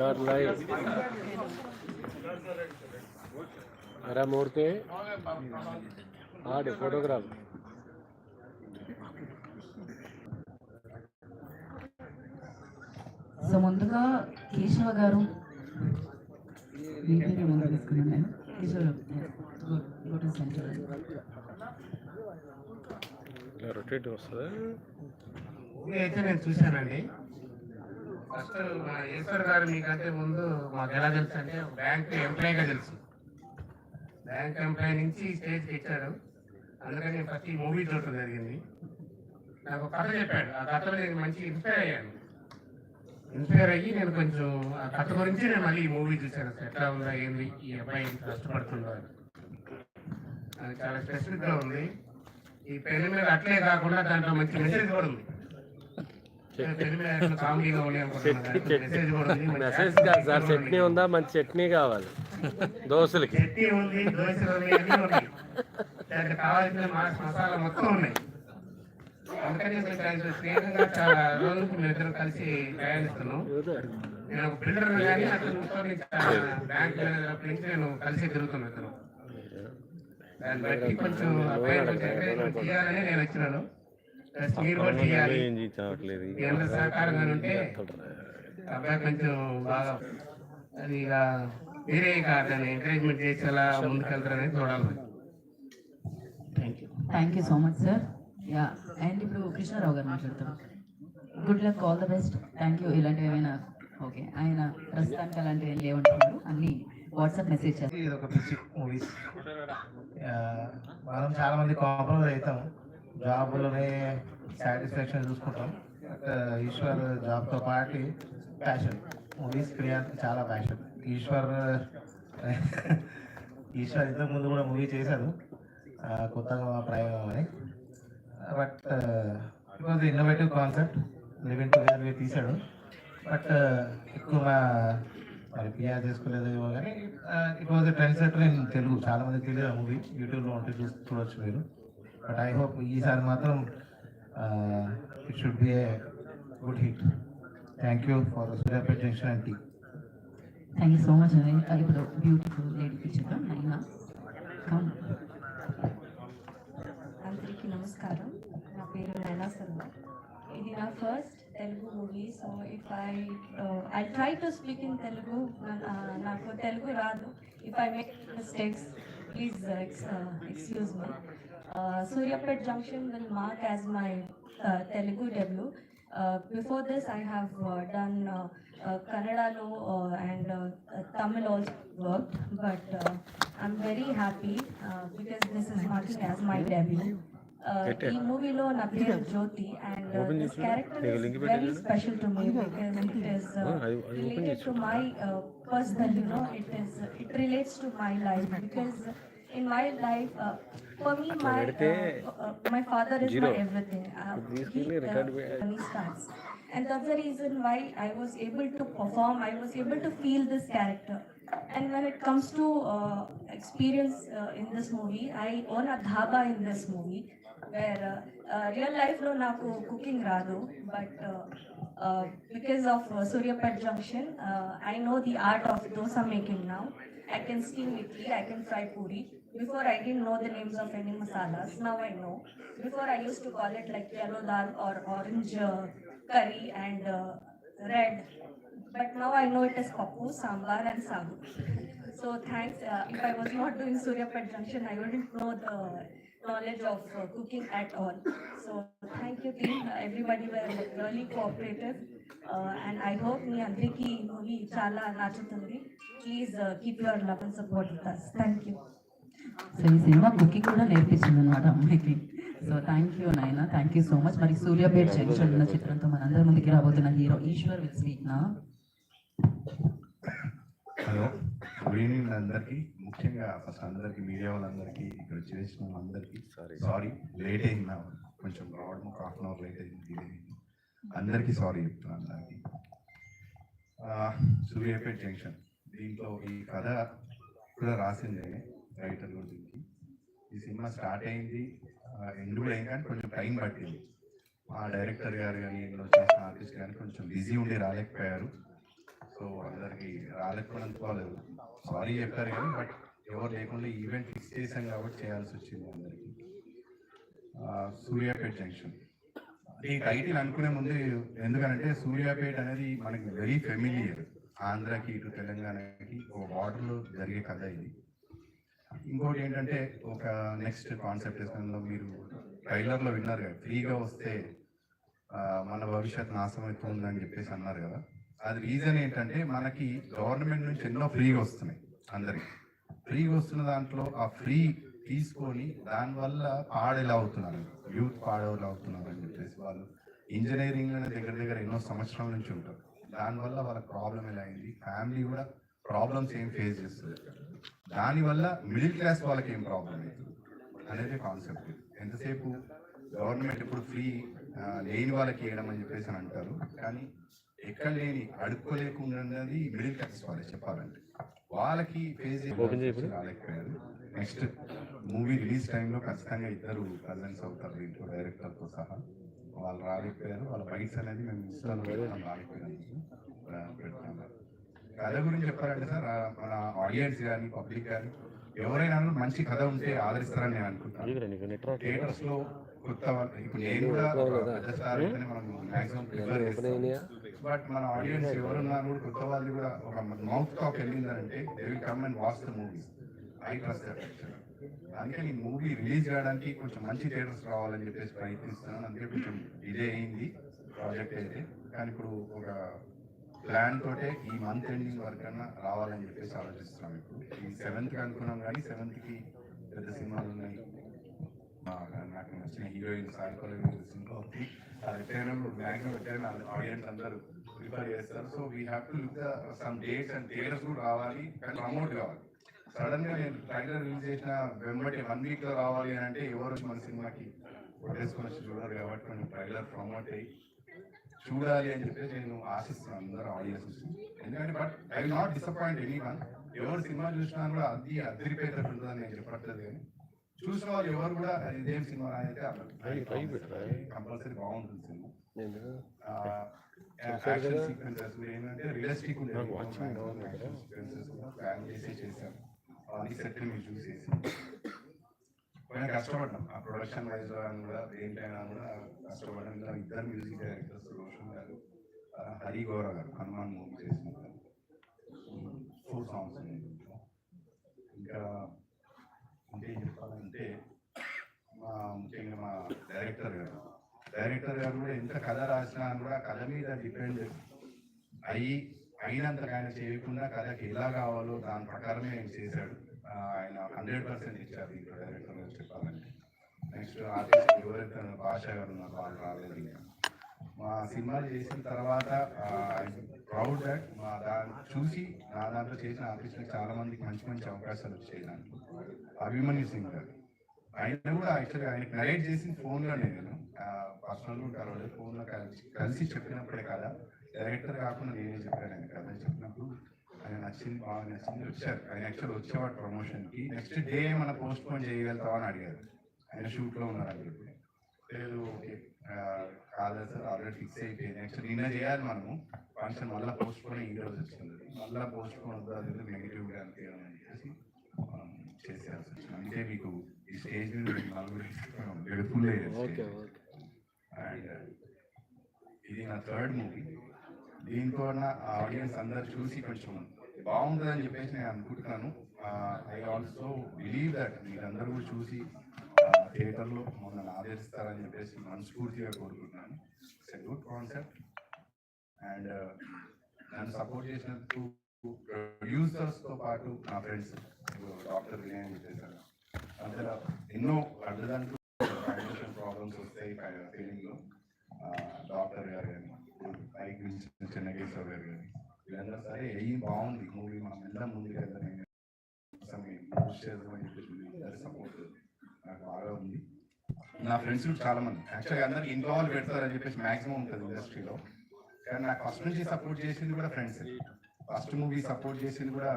Your life. అరా మూర్తి ఆడి photograph so ముందుగా కేశవ గారు రొటేట్ వస్తుందా. అయితే నేను చూశానండి. ఫస్ట్ మా ఈశ్వర్ గారు మీకంటే ముందు మాకు ఎలా తెలుసు అంటే బ్యాంక్ ఎంప్లాయీగా తెలుసు. బ్యాంక్ ఎంప్లాయీ నుంచి స్టేజ్కి ఇచ్చారు. అందుకని నేను మూవీ చూడటం జరిగింది. నాకు ఒక కథ చెప్పాడు. ఆ కథలో నేను మంచి ఇన్స్పైర్ అయ్యాను. ఇన్స్పైర్ అయ్యి నేను కొంచెం ఆ కథ గురించి నేను మళ్ళీ ఈ మూవీ చూశాను. ఎట్లా ఉందా ఏంది ఈ అబ్బాయి ఇంత కష్టపడుతుందో అది చాలా స్పెసిఫిక్గా ఉంది. ఈ పెళ్ళి మీద అట్లే కాకుండా దాంట్లో మంచి మెసేజ్ కూడా ఉంది పెళ్ళి మీద ఎట్లా కామెడీగా ఉంది అనుకుంటున్నా దాంట్లో మెసేజ్ కాదు సార్ చట్నీ ఉందా? మంచి చట్నీ కావాలి. దోశలకి. కలిసి ప్రయాణిస్తున్నాం. నేను ఒక బిల్డర్ కానీ అతను బ్యాంక్ నుంచి నేను కలిసి తిరుగుతున్నాను ఇతను దాన్ని బట్టి కొంచెం చేయాలని నేను వచ్చినాను. చేయాలి సహకారంగా ఉంటే అబ్బాయి కొంచెం బాగా అది ఇక ఇక దాన్ని ఎంకరేజ్మెంట్ చేసేలా ముందుకెళ్తారని చూడాలి. Thank you thank you so much sir yeah and ఇప్పుడు కృష్ణారావు గారు మాట్లాడతారు good luck all the best thank you ఇలాంటివి ఏమైనా ఓకే ఆయన ప్రస్తుతానికి అలాంటివి ఏం లేవంటున్నారు. అన్ని వాట్సాప్ మెసేజ్ చేస్తారు. ఇది ఒక మూవీస్ మనం చాలా మంది కాంప్రమైజ్ అవుతాం జాబ్లోనే సాటిస్ఫాక్షన్ చూసుకుంటాం. ఈశ్వర్ జాబ్తో పాటు ప్యాషన్. మూవీస్ క్రియానికి చాలా ప్యాషన్. ఈశ్వర్ ఈశ్వర్ ఇంతకు ముందు కూడా మూవీ చేశారు కొత్తగా ప్రయోగం అని. But it was innovative concept living together తీశాడు. బట్ ఎక్కువ మా- మరి పిఆర్ చేసుకోలేదు ఏమో కానీ it was trend setter in Telugu చాలా మంది తెలియదు ఆ మూవీ యూట్యూబ్లో ఉంటే చూసి చూడొచ్చు మీరు. బట్ ఐ హోప్ ఈసారి మాత్రం it should be a good hit thank you for Suryapet junction and tea thank you so much అండి ఇప్పుడు బ్యూటిఫుల్ లేడీకి చూద్దాం నైనా. కమ్ అందరికీ నమస్కారం. నా పేరు నైనా శర్మ. ఇది నా first Telugu movie so if I I try to speak in Telugu నాకు తెలుగు రాదు. If I make mistakes please excuse me Suryapet junction will mark as my Telugu debut before this I have done కన్నడలో and Tamil also work but I'm very happy because this is marking as my debut ఈ మూవీలో నా పేరు Jyothi and this character is very special to me because it is related to my personal you know it is it relates to my life because in my life uh, for me my uh, uh, my father is my everything uh, he, uh, he starts and that's the reason why i was able to perform i was able to feel this character and when it comes to uh, experience uh, in this movie i own a dhaba in this movie where uh, uh, real life lo naku cooking rado, but uh, uh, because of uh, Suryapet Junction, uh, I know the art of dosa making now. I can steam idli, I can fry puri. Before I didn't know the names of any masalas. Now I know. Before I used to call it like yellow dal or orange uh, curry and uh, red. But now I know it as papu, sambar, and sagu. So thanks. Uh, if I was not doing Suryapat Junction, I wouldn't know the knowledge of uh, cooking at all. So thank you, team. Everybody were really cooperative. Uh, and I hope me Andriki, Mohi, Chala, Nachatanri, please uh, keep your love and support with us. Thank you. So ఈ cinema cooking కూడా నేర్పించింది అనమాట అమ్మాయికి. So thank you నాయన. Thank you so much మరి Suryapet junction ఉన్న చిత్రంతో మనందరి ముందుకి రాబోతున్న హీరో ఈశ్వర్ విత్ స్పీక్ నా. హలో. గుడ్ ఈవినింగ్ అందరికి. ముఖ్యంగా ఫస్ట్ అందరికి మీడియా వాళ్ళందరికీ ఇక్కడ చేసిన వాళ్ళందరికీ. సారీ సారీ లేట్ అయింది నా కొంచెం రావడం హాఫ్ అన్ అవర్ లేట్ అయింది అందరికీ సారీ చెప్తున్నాను అందరికి. సూర్యాపేట్ జంక్షన్. దీంట్లో ఈ కథ కూడా రాసిందే. రైటర్ కూడా దీనికి ఈ సినిమా స్టార్ట్ అయింది. ఎండ్ కూడా అయింది కానీ కొంచెం టైం పట్టింది. మా డైరెక్టర్ గారు కానీ ఇందులో చేసిన ఆర్టిస్ట్ కానీ కొంచెం బిజీ ఉండి రాలేకపోయారు. సో అందరికి రాలేకపోవడం సారీ చెప్పారు కానీ బట్ ఎవరు లేకుండా ఈవెంట్ ఫిక్స్ చేశాం కాబట్టి చేయాల్సి వచ్చింది అందరికి. సూర్యాపేట జంక్షన్. ఈ టైటిల్ అనుకునే ముందు ఎందుకంటే సూర్యాపేట అనేది మనకి వెరీ ఫెమిలియర్. ఆంధ్రాకి ఇటు తెలంగాణకి ఒక బార్డర్లో జరిగే కథ ఇది. ఇంకోటి ఏంటంటే ఒక నెక్స్ట్ కాన్సెప్ట్లో మీరు ట్రైలర్లో విన్నారు కదా ఫ్రీగా వస్తే మన భవిష్యత్ నాశనం అవుతుందని చెప్పేసి అన్నారు కదా. అది రీజన్ ఏంటంటే మనకి గవర్నమెంట్ నుంచి ఎన్నో ఫ్రీగా వస్తున్నాయి అందరికి. ఫ్రీగా వస్తున్న దాంట్లో ఆ ఫ్రీ తీసుకొని దానివల్ల పాడేలా అవుతున్నారు. యూత్ పాడేలా అవుతున్నారు అని చెప్పేసి వాళ్ళు ఇంజనీరింగ్ దగ్గర దగ్గర ఎన్నో సంవత్సరాల నుంచి ఉంటారు. దానివల్ల వాళ్ళ ప్రాబ్లం ఎలా అయింది? ఫ్యామిలీ కూడా ప్రాబ్లమ్స్ ఏం ఫేస్ చేస్తుంది? దానివల్ల మిడిల్ క్లాస్ వాళ్ళకి ఏం ప్రాబ్లం అవుతుంది అనేది కాన్సెప్ట్. ఎంతసేపు గవర్నమెంట్ ఇప్పుడు ఫ్రీ లేని వాళ్ళకి ఇవ్వడం అని చెప్పేసి అని అంటారు. కానీ ఎక్కడ లేని అడుక్కోలేకున్నది మిడిల్ క్లాస్ వాళ్ళే చెప్పాలంటే. వాళ్ళకి ఫేస్. రాలేకపోయారు. నెక్స్ట్ మూవీ రిలీజ్ టైంలో ఖచ్చితంగా ఇద్దరు కజన్స్ అవుతారు దీంట్లో డైరెక్టర్తో సహా. వాళ్ళు రాలేకపోయారు. వాళ్ళ బైట్స్ అనేది మేము ఇన్స్టాలో పెడతాం పెడతాము కథ గురించి చెప్పాలంటే సార్ మన ఆడియన్స్ కానీ పబ్లిక్ కానీ ఎవరైనా మంచి కథ ఉంటే ఆదరిస్తారని నేను అనుకుంటాను? థియేటర్స్లో కొత్త వాళ్ళు ఇప్పుడు నేను కూడా ఒక పెద్ద స్టార్ అయితేనే మనం మాక్సిమం ప్రిఫర్? బట్ మన ఆడియన్స్ ఎవరున్నా కూడా కొత్త వాళ్ళు కూడా ఒక మౌత్ టాక్ వెళ్ళిందంటే they will come and watch the movies I trust that అందుకే ఈ మూవీ రిలీజ్ చేయడానికి కొంచెం మంచి థియేటర్స్ రావాలని చెప్పేసి ప్రయత్నిస్తున్నాను. అందుకే కొంచెం డిలే అయింది ప్రాజెక్ట్ అయితే. కానీ ఇప్పుడు ఒక ప్లాన్ తోటే ఈ మంత్ ఎండింగ్ వరకు అన్నా రావాలని చెప్పేసి ఆలోచిస్తున్నాం ఇప్పుడు. ఈ సెవెంత్కి అనుకున్నాం కానీ సెవెంత్కి పెద్ద సినిమాలు ఉన్నాయి. నాకు నచ్చిన హీరోయిన్ సాయి సినిమా ఉంది. అది రిటైన్ మ్యాక్సిమం రిటైన్ ఆడియన్స్ అందరూ ప్రిఫర్ చేస్తారు. So we have to look some dates and theatres కూడా రావాలి. కానీ ప్రమోట్ కావాలి. సడన్గా నేను ట్రైలర్ రిలీజ్ చేసిన వెంబటి వన్ వీక్లో రావాలి అని అంటే ఎవరు మన సినిమాకి కొట్టేసుకొని చూడరు కాబట్టి కొంచెం ట్రైలర్ ప్రమోట్ అయ్యి చూడాలి అని చెప్పేసి నేను ఆశిస్తున్నాను అందరూ ఆడియన్స్ ఎందుకంటే but I will not disappoint anyone ఎవరు సినిమా చూసినా కూడా అది అదిరిపోయేటట్టు ఉంటుందని నేను చెప్పట్లేదు కానీ చూసిన వాళ్ళు ఎవరు కూడా ఇదేం సినిమా అయితే? కంపల్సరీ బాగుంటుంది సినిమా. యాక్షన్? సీక్వెన్సెస్ ఏంటంటే రియలిస్టిక్? సీక్వెన్సెస్ ప్లాన్ చేసి చేశాను అన్ని సెట్ మీరు చూసేసి కొంచెం కష్టపడ్డాం. ఆ ప్రొడక్షన్ వైజ్ కూడా ఏంటైనా కూడా కష్టపడ్డాం. ఇంకా ఇద్దరు మ్యూజిక్ డైరెక్టర్స్ రోషన్ గారు హరి గౌర గారు హనుమాన్ మూవీ చేసిన ఫోర్ సాంగ్స్. ఇంకా ఇంకేం చెప్పాలంటే మా ముఖ్యంగా మా డైరెక్టర్ గారు. డైరెక్టర్ గారు కూడా ఎంత కథ రాసినా కూడా కథ మీద డిపెండ్ అయ్యి అయినంత ఆయన చేయకుండా కథకి ఎలా కావాలో దాని ప్రకారమే ఆయన చేశాడు. ఆయన హండ్రెడ్ పర్సెంట్ ఇచ్చారు ఇంకో డైరెక్టర్ గారు చెప్పాలంటే నెక్స్ట్ ఆర్టిస్ట్ ఎవరైతే భాష గారు ఉన్నారు వాళ్ళు రాలేదు మా సినిమాలు చేసిన తర్వాత ప్రౌడ్ దట్ మా దాన్ని చూసి నా దాంట్లో చేసిన ఆర్టిస్టులకు చాలా మందికి మంచి మంచి అవకాశాలు వచ్చాయి దాంట్లో అభిమన్యు సింగ్ గారు. ఆయన కూడా యాక్చువల్గా ఆయనకి నరేట్ చేసిన ఫోన్లోనే నేను. పర్సనల్ కలవలేదు. ఫోన్లో కలిసి కలిసి చెప్పినప్పుడే కదా. డైరెక్టర్ కాకుండా నేనే చెప్పాను ఆయన కదా చెప్పినప్పుడు ఆయన నచ్చింది బాగా నచ్చింది వచ్చారు. ఆయన యాక్చువల్ వచ్చేవాడు ప్రమోషన్కి నెక్స్ట్ డే మన పోస్ట్ పోన్ చేయగలుగుతావా అని అడిగారు. ఆయన షూట్లో ఉన్నారు అని చెప్పి లేదు ఓకే. కాదు సార్ ఆల్రెడీ ఫిక్స్ అయిపోయింది. నెక్స్ట్ నిన్న చేయాలి మనము. ఫంక్షన్ మళ్ళీ పోస్ట్ పోన్ ఈ రోజు వచ్చింది. మళ్ళీ పోస్ట్ పోన్ వద్దు అది నెగిటివ్గా అనిపించడం అని చెప్పేసి మనం చేసేయాల్సి వచ్చింది. అందుకే మీకు ఈ స్టేజ్ మీద నలుగురు అండ్ ఇది నా థర్డ్ మూవీ దీంతో ఆడియన్స్ అందరు చూసి కొంచెం బాగుంటుందని చెప్పేసి నేను అనుకుంటున్నాను. ఐ ఆల్సో బిలీవ్ దట్ మీరందరూ చూసి థియేటర్లో మమ్మల్ని ఆదరిస్తారని చెప్పేసి మనస్ఫూర్తిగా కోరుకుంటున్నాను. It's a good concept and నన్ను సపోర్ట్ చేసినందుకు ప్రొడ్యూసర్స్తో పాటు నా ఫ్రెండ్స్ డాక్టర్ వినయ్ అని చెప్పేసారు అందులో ఎన్నో అడ్డదానికి ప్రాబ్లమ్స్ వస్తాయి ఫీలింగ్లో డాక్టర్ గారు కానీ చెన్నకేశ్వర గారు కానీ వీళ్ళందరూ సరే ఏం బాగుంది మూవీ మనం వెళ్దాం ముందుకు వెళ్దాం సపోర్ట్ నాకు బాగా ఉంది నా ఫ్రెండ్స్ కూడా చాలా మంది యాక్చువల్గా అందరికి ఇన్వాల్వ్ పెడతారని చెప్పేసి మాక్సిమం ఉంటుంది ఇండస్ట్రీలో కానీ నాకు ఫస్ట్ నుంచి సపోర్ట్ చేసింది కూడా ఫ్రెండ్స్ ఫస్ట్ మూవీ సపోర్ట్ చేసింది కూడా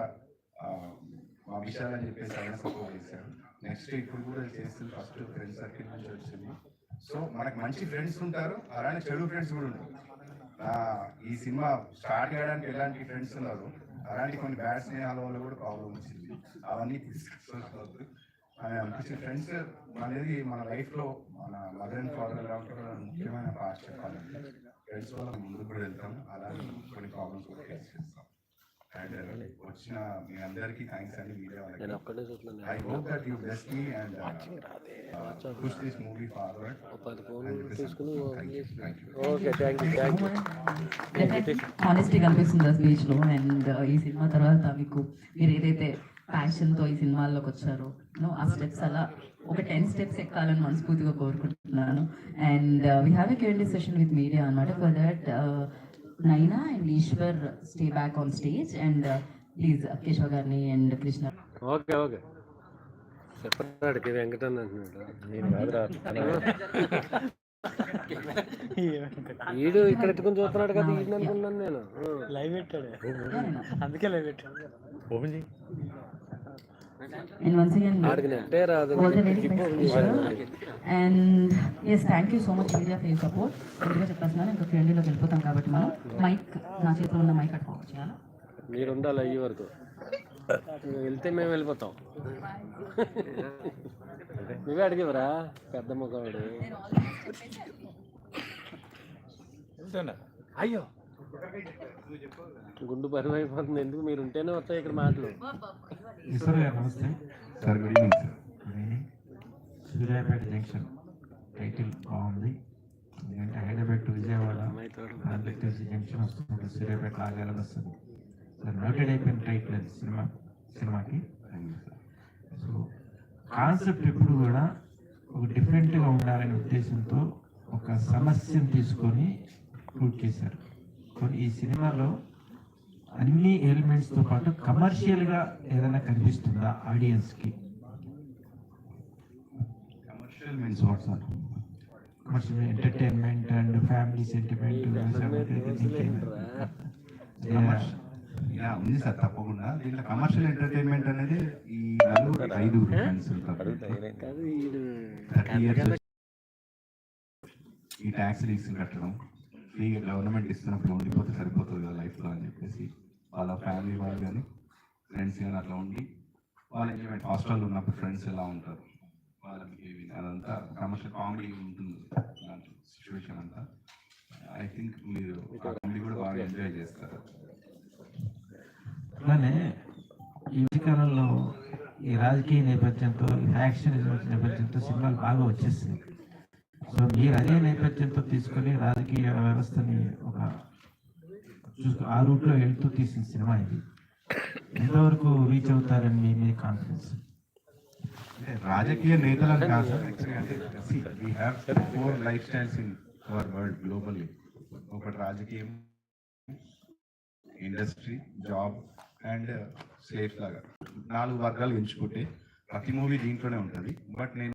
మా విషయాలు అని చెప్పేసి ఆయన సపోర్ట్ చేశారు నెక్స్ట్ ఇప్పుడు కూడా చేస్తుంది ఫస్ట్ ఫ్రెండ్స్ సర్కిల్ నుంచి వచ్చింది సో మనకు మంచి ఫ్రెండ్స్ ఉంటారు అలానే చెడు ఫ్రెండ్స్ కూడా ఉంటారు ఈ సినిమా స్టార్ట్ చేయడానికి ఎలాంటి ఫ్రెండ్స్ ఉన్నారు? అలాంటి కొన్ని బ్యాడ్ స్నేహాల వల్ల కూడా ప్రాబ్లం వచ్చింది. అవన్నీ తీసుకొస్తుంది అనిపించిన ఫ్రెండ్స్ అనేది మన లైఫ్లో మన మదర్ అండ్ ఫాదర్ ఎలా ఉంటారో ముఖ్యమైన పార్ట్ చెప్పాలంటే ఫ్రెండ్స్ వల్ల ముందుకు కూడా వెళ్తాం. అలాగే కొన్ని ప్రాబ్లమ్స్ కూడా ఫేస్ చేస్తాం. అండ్ వచ్చిన మీ అందరికీ థ్యాంక్స్ అండి మీడియా నేను వాళ్ళకి uh, uh, forward. ఓ పది And ఫోన్లు listen. తీసుకుని Thank you, thank you. Okay thank you thank you honesty కనిపిస్తుంది ఆ స్పీచ్లో. అండ్ ఈ సినిమా తర్వాత మీకు మీరు ఏదైతే ప్యాషన్తో ఈ సినిమాల్లోకి వచ్చారో నో ఆ స్టెప్స్ అలా ఒక టెన్ స్టెప్స్ ఎక్కాలని మనస్ఫూర్తిగా కోరుకుంటున్నాను. And we have a QMD session with media అనమాట for that Naina and Eshwar stay back on stage and please Keshava గారిని అండ్ కృష్ణ. Okay okay. చెప్పాడు కి వెంకటన్ అంటున్నాడు. వీడు ఇక్కడ ఎత్తుకొని చూస్తున్నాడు కదా ఈయన అనుకున్నాను నేను. లైవ్ పెట్టాడు. అందుకే లైవ్ పెట్టాడు. ఓపెన్ చేయి. ఆడికి నెట్టే రాదు. All the very best, Ishwar. And yes, thank you so much, media, for your support. ముందుగా చెప్పేస్తున్నాను ఇంకా ఫ్రెండ్లోకి వెళ్ళిపోతాం కాబట్టి మనం మైక్ నా చేతిలో ఉన్న మైక్ అట్టుకోవచ్చు చేయాలా? మీరు ఉండాలి అయ్యే వరకు. వెళ్తే మేము వెళ్ళిపోతాం. నువ్వే అడిగేవరా? పెద్ద మగవాడు. అయ్యో! గుండు పరిమ అయిపోతుంది ఎందుకు? మీరు ఉంటేనే వస్తాయి ఇక్కడ మాటలు. సార్ నమస్తే good evening Suryapet junction. Title బాగుంది. ఎందుకంటే హైదరాబాద్ టు విజయవాడ హైదరాబాద్ జంక్షన్ వస్తుంది సూర్యాపేట ఆగాలని వస్తుంది. సార్ నోటెడ్ అయిపోయిన టైటిల్ అది సినిమా సినిమాకి. సో కాన్సెప్ట్ ఎప్పుడు కూడా ఒక డిఫరెంట్గా ఉండాలనే ఉద్దేశంతో ఒక సమస్యను తీసుకొని పూర్తి చేశారు. కొన్ని ఈ సినిమాలో అన్ని ఎలిమెంట్స్తో పాటు కమర్షియల్గా ఏదైనా కనిపిస్తుందా ఆడియన్స్కి means what, sir? Commercial entertainment and family sentiment yeah ఉంది సార్ తప్పకుండా. దీంట్లో కమర్షియల్ ఎంటర్టైన్మెంట్ అనేది ఈ నలుగురు ఇయర్స్ ఈ ట్యాక్స్ లీక్స్ కట్టడం. ఫ్రీగా గవర్నమెంట్ ఇస్తున్నప్పుడు ఉండిపోతే సరిపోతుంది కదా లైఫ్లో అని చెప్పేసి వాళ్ళ ఫ్యామిలీ వాళ్ళు కానీ ఫ్రెండ్స్ కానీ అట్లా ఉండి వాళ్ళ ఎంజాయ్మెంట్ హాస్టల్లో ఉన్నప్పుడు ఫ్రెండ్స్ ఎలా ఉంటారు? వాళ్ళ బిహేవియర్ అదంతా కమర్షియల్ కామెడీ ఉంటుంది దాంట్లో సిచ్యువేషన్ అంతా. ఐ థింక్ మీరు కామెడీ కూడా బాగా ఎంజాయ్ చేస్తారు. అలానే ఈ మధ్యకాలంలో ఈ రాజకీయ నేపథ్యంతో యాక్షన్ నేపథ్యంతో సినిమాలు బాగా వచ్చేస్తుంది సో మీరు అదే నేపథ్యంతో తీసుకొని రాజకీయ వ్యవస్థని ఒక చూసుకో ఆ రూట్లో వెళ్తూ తీసిన సినిమా ఇది. ఎంతవరకు రీచ్ అవుతారని మీ మీద కాన్ఫిడెన్స్ రాజకీయ నేతలను కాదు. Sir four life styles in our world globally ఒకటి రాజకీయం ఇండస్ట్రీ జాబ్ అండ్ సేఫ్ లాగా. నాలుగు వర్గాలు ఎంచుకుంటే ప్రతి మూవీ దీంట్లోనే ఉంటుంది. బట్ నేను